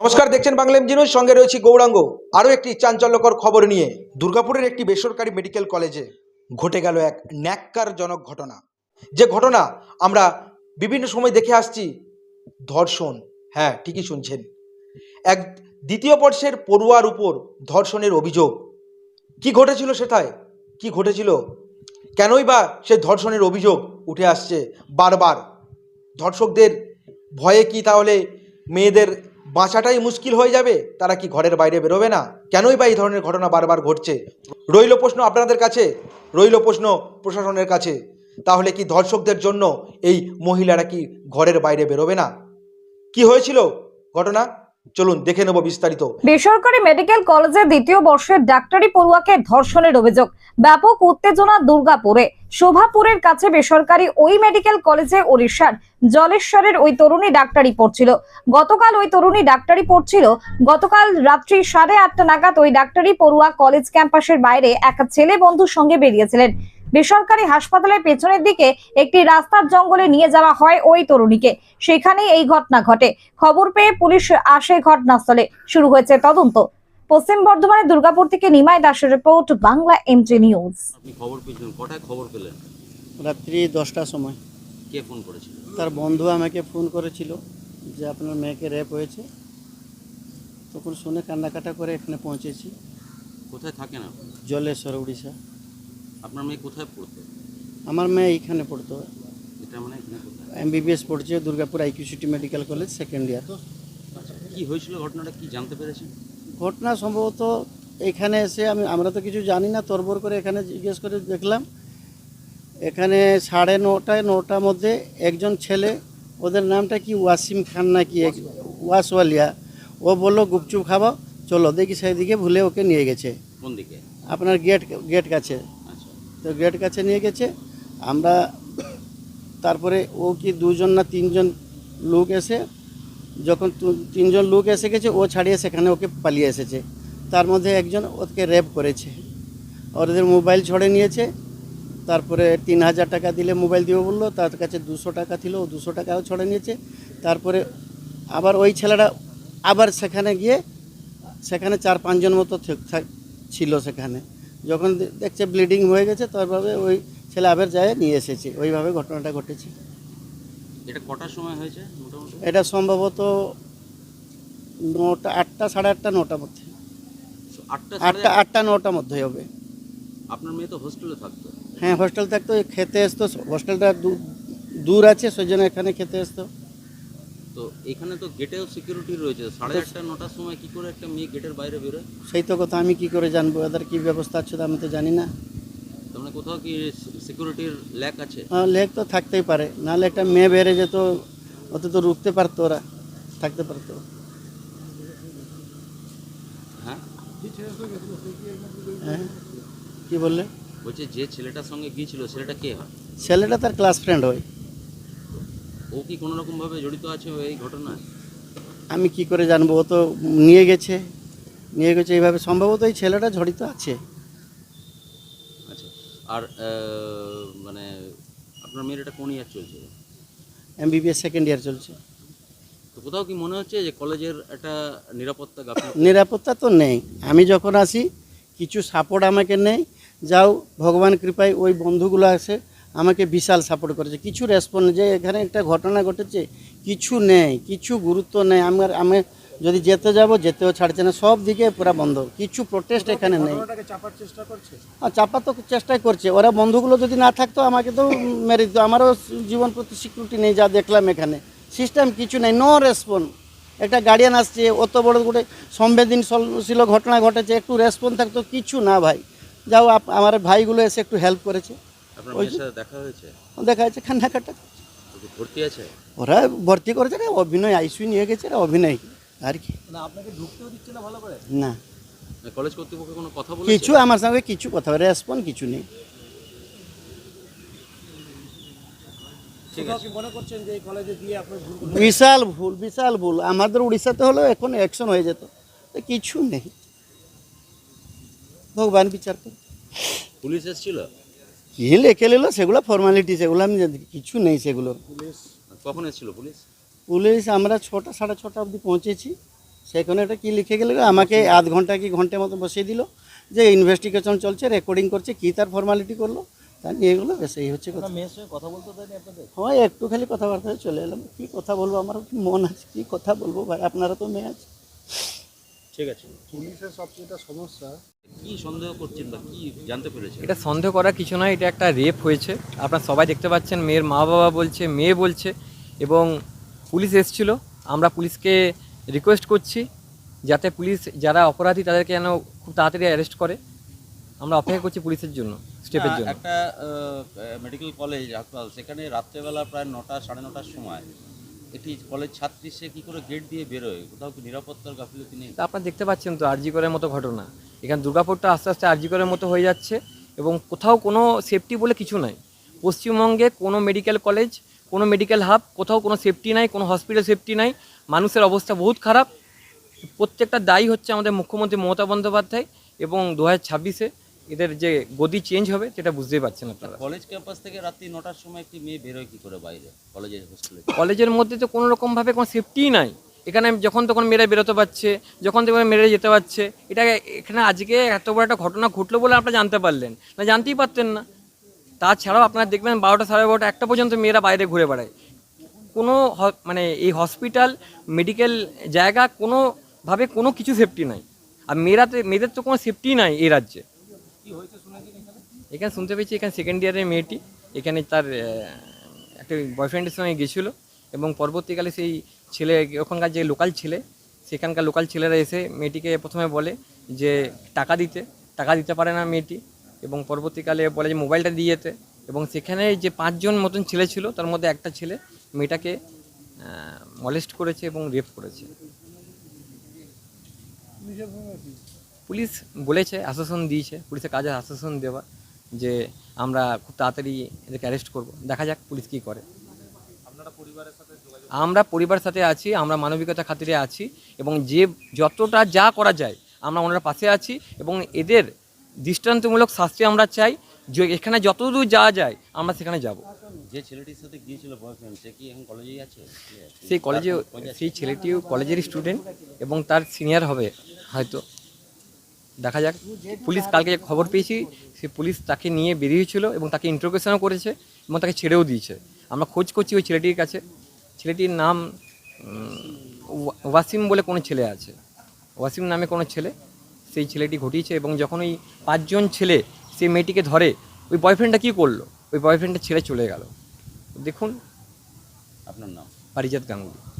নমস্কার, দেখছেন Bangla MG news, সঙ্গে রয়েছি গৌরাঙ্গ। আরও একটি চাঞ্চল্যকর খবর নিয়ে। দুর্গাপুরের একটি বেসরকারি মেডিকেল কলেজে ঘটে গেল এক ন্যাক্কারজনক ঘটনা। যে ঘটনা আমরা বিভিন্ন সময় দেখে আসছি, ধর্ষণ। হ্যাঁ ঠিকই শুনছেন। এক দ্বিতীয় বর্ষের পড়ুয়ার উপর ধর্ষণের অভিযোগ। কি ঘটেছিল সেটায় কি ঘটেছিল? কেনই বা সে ধর্ষণের অভিযোগ উঠে আসছে বারবার? ধর্ষকদের ভয়ে কি তাহলে মেয়েদের বাঁচাটাই মুশকিল হয়ে যাবে, তারা কি ঘরের বাইরে বেরোবে না? কেনই বা এই ধরনের ঘটনা বারবার ঘটছে? রইল প্রশ্ন আপনাদের কাছে, রইল প্রশ্ন প্রশাসনের কাছে। তাহলে কি ধর্ষকদের জন্য এই মহিলারা কি ঘরের বাইরে বেরোবে না? কি হয়েছিল ঘটনা? চলুন দেখে নেব বিস্তারিত। বেসরকারি মেডিকেল কলেজের দ্বিতীয় বর্ষের ডাক্তারি পড়ুয়াকে ধর্ষণের অভিযোগ। ব্যাপক উত্তেজনা দুর্গাপুরে। শোভাপুরের কাছে বেসরকারি ওই মেডিকেল কলেজে ওড়িশার জলেশ্বরের ওই তরুণী ডাক্তারি পড়ছিল। গতকাল ওই তরুণী ডাক্তারি পড়ছিল। গতকাল রাত্রি সাড়ে আটটা নাগাদ ওই ডাক্তারি পড়ুয়া কলেজ ক্যাম্পাসের বাইরে এক ছেলে বন্ধুর সঙ্গে বেরিয়েছিলেন। বেসরকারি হাসপাতালের পেছনের দিকে একটি রাস্তার জঙ্গলে নিয়ে যাওয়া হয় ওই তরুণীকে। সেখানেই এই ঘটনা ঘটে। খবর পেয়ে পুলিশ আসে ঘটনাস্থলে। শুরু হয়েছে তদন্ত। পশ্চিম বর্ধমানের দুর্গাপুর থেকে নিমাই দাসের রিপোর্ট বাংলা এমজি নিউজ আপনি খবর পেয়েছিলেন? কটায় খবর পেলেন? রাত্রি দশটার সময়। কে ফোন করেছিল? তার বন্ধু আমাকে ফোন করেছিল যে আপনার মেয়েকে র্যাপ হয়েছে। তখন শুনে কান্নাকাটা করে এখানে পৌঁছেছি। কোথায় থাকেন আপনি? জলেশ্বর উড়িষ্যা। আপনার মেয়ে কোথায় পড়তো? আমার মেয়ে এইখানে পড়তো। এটা মানে এখানে কোথায়? এমবিবিএস পড়ছে Durgapur IQ city medical college second year তো কি হয়েছিল ঘটনাটা কি জানতে পেরেছেন? ঘটনা সম্ভবত এখানে এসে আমি আমরা তো কিছু জানি না তরবর করে এখানে জিজ্ঞেস করে দেখলাম। এখানে সাড়ে নটায় নটার মধ্যে একজন ছেলে ওদের নামটা কি ওয়াসিম খান না কি ওয়াসওয়ালিয়া ও বলল গুপচুপ খাব চলো দেখি সেদিকে ভুলে ওকে নিয়ে গেছে। কোন দিকে? আপনার গেট গেট কাছে। তো গেট কাছে নিয়ে গেছে। আমরা তারপরে ও কি দুজন না তিনজন লোক এসে, যখন তিনজন লোক এসে গেছে, ও ছাড়িয়ে সেখানে ওকে পালিয়ে এসেছে। তার মধ্যে একজন ওকে রেপ করেছে। ওদের মোবাইল ছড়ে নিয়েছে। তারপরে তিন হাজার টাকা দিলে মোবাইল দিব বলল, তার কাছে দুশো টাকা ছিল, ও দুশো টাকাও ছড়ে নিয়েছে। তারপরে আবার ওই ছেলেটা আবার সেখানে গিয়ে, সেখানে চার পাঁচজন মতো ছিল সেখানে। যখন দেখছে ব্লিডিং হয়ে গেছে তারপরে ওই ছেলে আবার যায় নিয়ে এসেছে। ওইভাবে ঘটনাটা ঘটেছে। এটা কটার সময় হয়েছে মোটামুটি? এটা সম্ভবত নটা আটটা সাড়ে আটটা নটার মধ্যে। আটটা আটটা আটটা নটার মধ্যে হবে। আপনার মেয়ে তো হোস্টেলে থাকতো? হ্যাঁ হোস্টেল থাকতো খেতে আসতো হোস্টেলটা দূর আছে সেই জন্য এখানে খেতে আসতো তো এখানে তো গেটেও সিকিউরিটি রয়েছে। সাড়ে আটটা নটার সময় কি করে একটা মেয়ে গেটের বাইরে বেরোয়? সেই তো কথা আমি কি করে জানব? এদের কি ব্যবস্থা আছে আমি তো জানি না। তার মানে কোথাও কি সিকিউরিটির ল্যাক আছে? হ্যাঁ, লেক তো থাকতেই পারে। নাহলে একটা মেয়ে বেড়ে যেত অত তো রুখতে পারতো ওরা থাকতে পারতো। হ্যাঁ? হ্যাঁ? কি বললে? বলছে যে ছেলেটার সঙ্গে গিয়েছিল ছেলেটা কে হয়? ছেলেটা তার ক্লাস ফ্রেন্ড হয়। ও কি কোনো রকম ভাবে জড়িত আছে এই ঘটনায়? আমি কি করে জানব? ও তো নিয়ে গেছে। নিয়ে গেছে এইভাবে। সম্ভবত এই ছেলেটা জড়িত আছে। আচ্ছা। আর মানে আপনার মেয়ের এটা কোন ইয়ার চলছে? এমবিবিএস সেকেন্ড ইয়ার চলছে। তো কোথাও কি মনে হচ্ছে যে কলেজের একটা নিরাপত্তা নিরাপত্তা তো নেই। আমি যখন আসি কিছু সাপোর্ট আমাকে নেই। যাও ভগবান কৃপায় ওই বন্ধুগুলো আছে আমাকে বিশাল সাপোর্ট করেছে। কিছু রেসপন্স যে এখানে একটা ঘটনা ঘটেছে কিছু নেই কিছু গুরুত্ব নেই। আমার আমি যদি যেতে যাব যেতেও ছাড়ছে না। সব দিকে পুরো বন্ধ। কিছু প্রোটেস্ট এখানে নেই। হ্যাঁ চাপা তো চেষ্টাই করছে। ওরা বন্ধুগুলো যদি না থাকতো আমাকে তো মেরে দিত। আমারও জীবন প্রতি সিকিউরিটি নেই যা দেখলাম এখানে। সিস্টেম কিছু নেই নো রেসপন্স একটা গার্ডিয়ান আসছে অত বড় গোটে সংবেদনশীল ঘটনা ঘটেছে একটু রেসপন্স থাকতো কিছু না ভাই। যাও আমার ভাইগুলো এসে একটু হেল্প করেছে। ওই যে- দেখা হয়েছে? দেখা কান্নাকাটা ও ভর্তি আছে? ওরা ভর্তি করেছে রে অভিনয় আইসিউ নিয়ে গেছে রে অভিনয়। আর কি? না কলেজ কর্তৃপক্ষ কোনো কথা বলেছে? কিছু আমার সঙ্গে কিছু কথা রেসপন্স কিছু নেই। ঠিক আছে। বিশাল ভুল বিশাল ভুল। আমাদের উড়িষ্যাতে হলো এখন অ্যাকশন হয়ে যেত। কিছু নেই। ভগবান বিচার করে পুলিশ এসেছিল? কি লেখে নিল সেগুলো ফর্মালিটি সেগুলো আমি কিছু নেই সেগুলো কখন এসেছিল পুলিশ? পুলিশ আমরা ছটা সাড়ে ছটা অবধি পৌঁছেছি। সেখানে একটা কি লিখে গেল? আমাকে আধ ঘণ্টা কি ঘণ্টা মতো বসিয়ে দিল যে ইনভেস্টিগেশন চলছে রেকর্ডিং করছে কী তার ফর্মালিটি করল তা নিয়ে এগুলো বেশ এই হচ্ছে কথা। কথা বলতে আপনাদের? একটু খালি কথাবার্তা হয়ে চলে এলাম। কী কথা বলব? আমার কি মন আছে কী কথা বলব ভাই? আপনারা তো মেয়ে আছে ঠিক আছে। পুলিশের সবচেয়ে সমস্যা কি সন্দেহ করছেন বা কি জানতে পেরেছেন? এটা সন্দেহ করার কিছু নয় এটা একটা রেপ হয়েছে। আপনারা সবাই দেখতে পাচ্ছেন মেয়ের মা বাবা বলছে মেয়ে বলছে এবং পুলিশ এসছিল। আমরা পুলিশকে রিকোয়েস্ট করছি যাতে পুলিশ যারা অপরাধী তাদেরকে যেন খুব তাড়াতাড়ি অ্যারেস্ট করে। আমরা অপেক্ষা করছি পুলিশের জন্য স্টেপের জন্য। একটা মেডিকেল কলেজ হাসপাতাল সেখানে রাত্রেবেলা প্রায় নটা সাড়ে নটার সময় একটি কলেজ ছাত্রী সে করে গেট দিয়ে বেরোয়? কোথাও কি নিরাপত্তার গাফিলতি নেই? আপনারা দেখতে পাচ্ছেন তো, আরজি করের মতো ঘটনা। এখানে দুর্গাপুরটা আস্তে আস্তে আরজি করের মতো হয়ে যাচ্ছে এবং কোথাও কোনো সেফটি বলে কিছু নাই। পশ্চিমবঙ্গে কোনো মেডিকেল কলেজ কোনো মেডিকেল হাব কোথাও কোনো সেফটি নাই, কোনো হসপিটাল সেফটি নাই। মানুষের অবস্থা বহুত খারাপ। প্রত্যেকটা দায়ী হচ্ছে আমাদের মুখ্যমন্ত্রী মমতা বন্দ্যোপাধ্যায় এবং দু হাজার ছাব্বিশে। এদের যে গদি চেঞ্জ হবে সেটা বুঝতেই পারছেন আপনারা। কলেজ ক্যাম্পাস থেকে রাত্রি নটার সময় একটি মেয়ে বেরোয় কি করে বাইরে কলেজের হোস্টেলে কলেজের মধ্যে তো কোনো রকমভাবে কোনো সেফটিই নাই। এখানে যখন তখন মেয়েরা বেরোতে পারছে যখন তখন মেরে যেতে পারছে এটা এখানে আজকে এত বড় একটা ঘটনা ঘটলো বলে আপনারা জানতে পারলেন। না জানতেই পারতেন না। তাছাড়াও আপনারা দেখবেন বারোটা সাড়ে বারোটা একটা পর্যন্ত মেয়েরা বাইরে ঘুরে বেড়ায়। কোনো মানে এই হসপিটাল মেডিকেল জায়গা কোনোভাবে কোনো কিছু সেফটি নাই। আর মেয়েরাতে মেয়েদের তো কোনো সেফটি নাই এই রাজ্যে। এখানে? শুনতে পেয়েছি এখানে সেকেন্ড ইয়ারের মেয়েটি এখানে তার একটা বয়ফ্রেন্ডের সঙ্গে গেছিল এবং পরবর্তীকালে সেই ছেলে ওখানকার যে লোকাল ছেলে সেখানকার লোকাল ছেলেরা এসে মেয়েটিকে প্রথমে বলে যে টাকা দিতে টাকা দিতে পারে না মেয়েটি এবং পরবর্তীকালে বলে যে মোবাইলটা দিয়ে যেতে এবং সেখানে যে পাঁচজন মতন ছেলে ছিল তার মধ্যে একটা ছেলে মেয়েটাকে মলেস্ট করেছে এবং রেপ করেছে। পুলিশ বলেছে আশ্বাসন দিয়েছে পুলিশের কাজে আশ্বাসন দেওয়া যে আমরা খুব তাড়াতাড়ি এদেরকে অ্যারেস্ট করব। দেখা যাক পুলিশ কী করে। আমরা পরিবারের সাথে আছি আমরা মানবিকতা খাতিরে আছি এবং যে যতটা যা করা যায় আমরা ওনারা পাশে আছি এবং এদের দৃষ্টান্তমূলক শাস্তি আমরা চাই যে এখানে যতদূর যাওয়া যায় আমরা সেখানে যাব। যে ছেলেটির সাথে গিয়েছিল বয়ফ্রেন্ড সে কি এখন কলেজেই আছে? সেই কলেজে সেই ছেলেটিও কলেজের স্টুডেন্ট এবং তার সিনিয়র হবে হয়তো। দেখা যাক। পুলিশ কালকে যে খবর পেয়েছি সে পুলিশ তাকে নিয়ে বেরিয়েছিল এবং তাকে ইন্টারোগেশনও করেছে এবং তাকে ছেড়েও দিয়েছে। আমরা খোঁজ করছি ওই ছেলেটির কাছে। ছেলেটির নাম ওয়া- ওয়াসিম বলে কোনো ছেলে আছে। ওয়াসিম নামে কোনো ছেলে। সেই ছেলেটি ঘটিয়েছে এবং যখন ওই পাঁচজন ছেলে সেই মেয়েটিকে ধরে ওই বয়ফ্রেন্ডটা কী করল? ওই বয়ফ্রেন্ডটা ছেড়ে চলে গেল। দেখুন। আপনার নাম? পারিজাত গাঙ্গুলি।